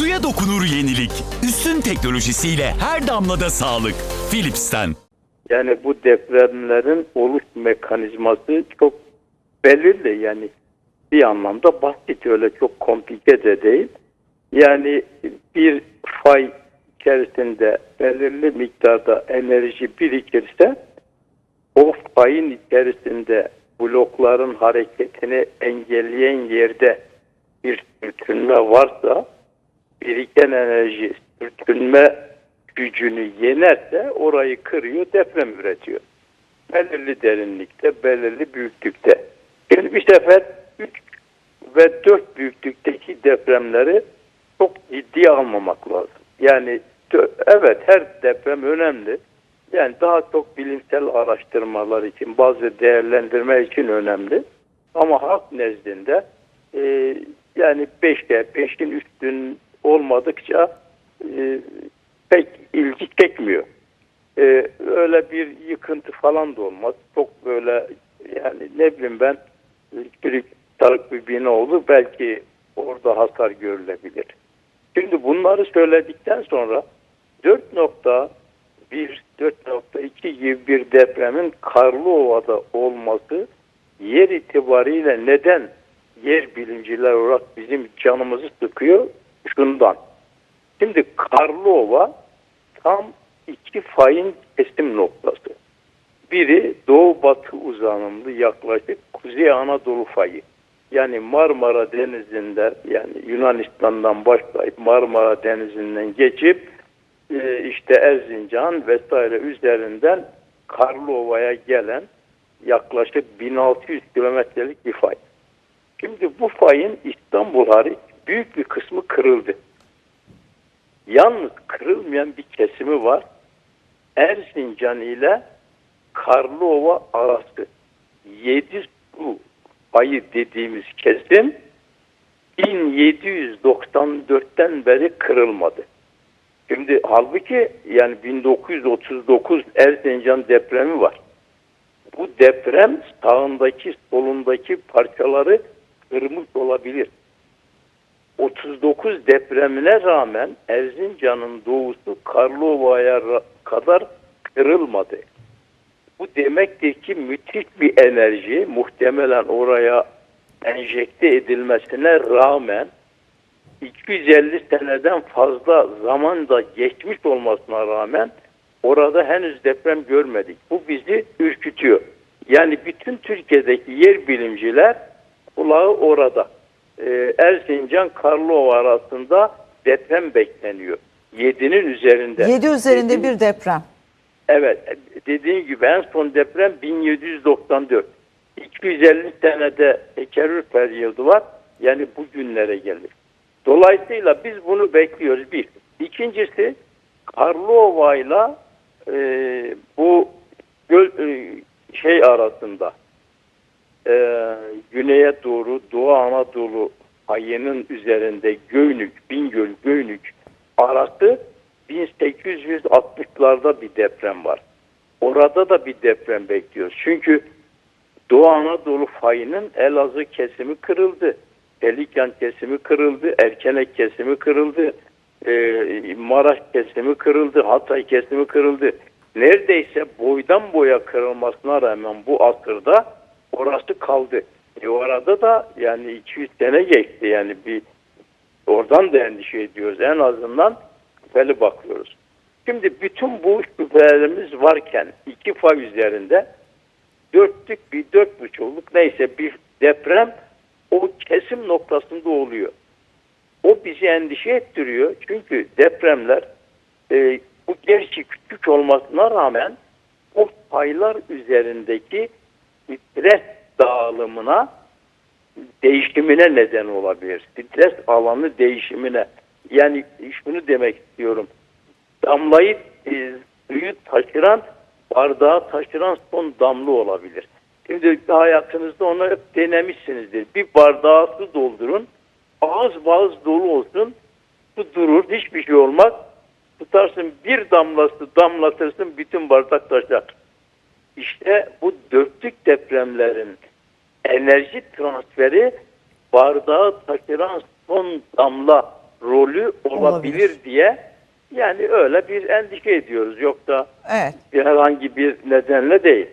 Suya dokunur yenilik. Üstün teknolojisiyle her damlada sağlık. Philips'ten. Yani bu depremlerin oluş mekanizması çok belirli yani bir anlamda basit öyle çok komplike de değil. Yani bir fay içerisinde belirli miktarda enerji birikirse o fayın içerisinde blokların hareketini engelleyen yerde bir sürtünme varsa biriken enerji sürtünme gücünü yenerse orayı kırıyor, deprem üretiyor. Belirli derinlikte, belirli büyüklükte. Şimdi bir sefer 3 ve 4 büyüklükteki depremleri çok ciddiye almamak lazım. Yani evet her deprem önemli. Yani daha çok bilimsel araştırmalar için, bazı değerlendirme için önemli. Ama halk nezdinde e, yani 5'te 5'in üstün olmadıkça e, pek ilgi çekmiyor. E, öyle bir yıkıntı falan da olmaz. Çok böyle yani ne bileyim ben bir tarık bir bina olur belki orada hasar görülebilir. Şimdi bunları söyledikten sonra 4.1 4.2 gibi bir depremin Karlıova'da olması yer itibariyle neden yer bilimciler olarak bizim canımızı sıkıyor? Şundan. Şimdi Karlova tam iki fayın kesim noktası. Biri doğu batı uzanımlı yaklaşık Kuzey Anadolu fayı. Yani Marmara Denizi'nden yani Yunanistan'dan başlayıp Marmara Denizi'nden geçip e, işte Erzincan vesaire üzerinden Karlova'ya gelen yaklaşık 1600 kilometrelik bir fay. Şimdi bu fayın İstanbul hariç büyük bir kısmı kırıldı. Yalnız kırılmayan bir kesimi var. Erzincan ile Karlova arası 7 su ayı dediğimiz kesim 1794'ten beri kırılmadı. Şimdi halbuki yani 1939 Erzincan depremi var. Bu deprem sağındaki solundaki parçaları kırmış olabilir. 39 depremine rağmen Erzincan'ın doğusu Karlova'ya kadar kırılmadı. Bu demektir ki müthiş bir enerji muhtemelen oraya enjekte edilmesine rağmen 250 seneden fazla zaman da geçmiş olmasına rağmen orada henüz deprem görmedik. Bu bizi ürkütüyor. Yani bütün Türkiye'deki yer bilimciler kulağı orada. Ee, Erzincan Karlova arasında deprem bekleniyor. 7'nin üzerinde. 7 üzerinde Dediğim- bir deprem. Evet dediğim gibi en son deprem 1794. 250 senede tekerrür periyodu var. Yani bugünlere gelir. Dolayısıyla biz bunu bekliyoruz bir. İkincisi Karlova ile bu göl, e, şey arasında e, güneye doğru Doğu Anadolu ayının üzerinde Göynük, Bingöl, Göynük arası 1860'larda bir deprem var. Orada da bir deprem bekliyoruz. Çünkü Doğu Anadolu fayının Elazığ kesimi kırıldı. Pelikyan kesimi kırıldı. Erkenek kesimi kırıldı. e, Maraş kesimi kırıldı. Hatay kesimi kırıldı. Neredeyse boydan boya kırılmasına rağmen bu asırda orası kaldı. E o da yani 200 sene geçti. Yani bir oradan da endişe ediyoruz. En azından şüpheli bakıyoruz. Şimdi bütün bu şüphelerimiz varken iki fay üzerinde dörtlük bir dört buçukluk neyse bir deprem o kesim noktasında oluyor. O bizi endişe ettiriyor. Çünkü depremler e, bu gerçi küçük olmasına rağmen o paylar üzerindeki stres dağılımına değişimine neden olabilir. Stres alanı değişimine. Yani şunu demek istiyorum. Damlayı e, suyu taşıran bardağı taşıran son damla olabilir. Şimdi hayatınızda onu hep denemişsinizdir. Bir bardağa su doldurun. Ağız bağız dolu olsun. Su durur. Hiçbir şey olmaz. Tutarsın bir damlası damlatırsın bütün bardak taşar. İşte depremlerin enerji transferi bardağı taşıran son damla rolü olabilir, Olabilir. diye yani öyle bir endişe ediyoruz. Yok da Evet. herhangi bir nedenle değil.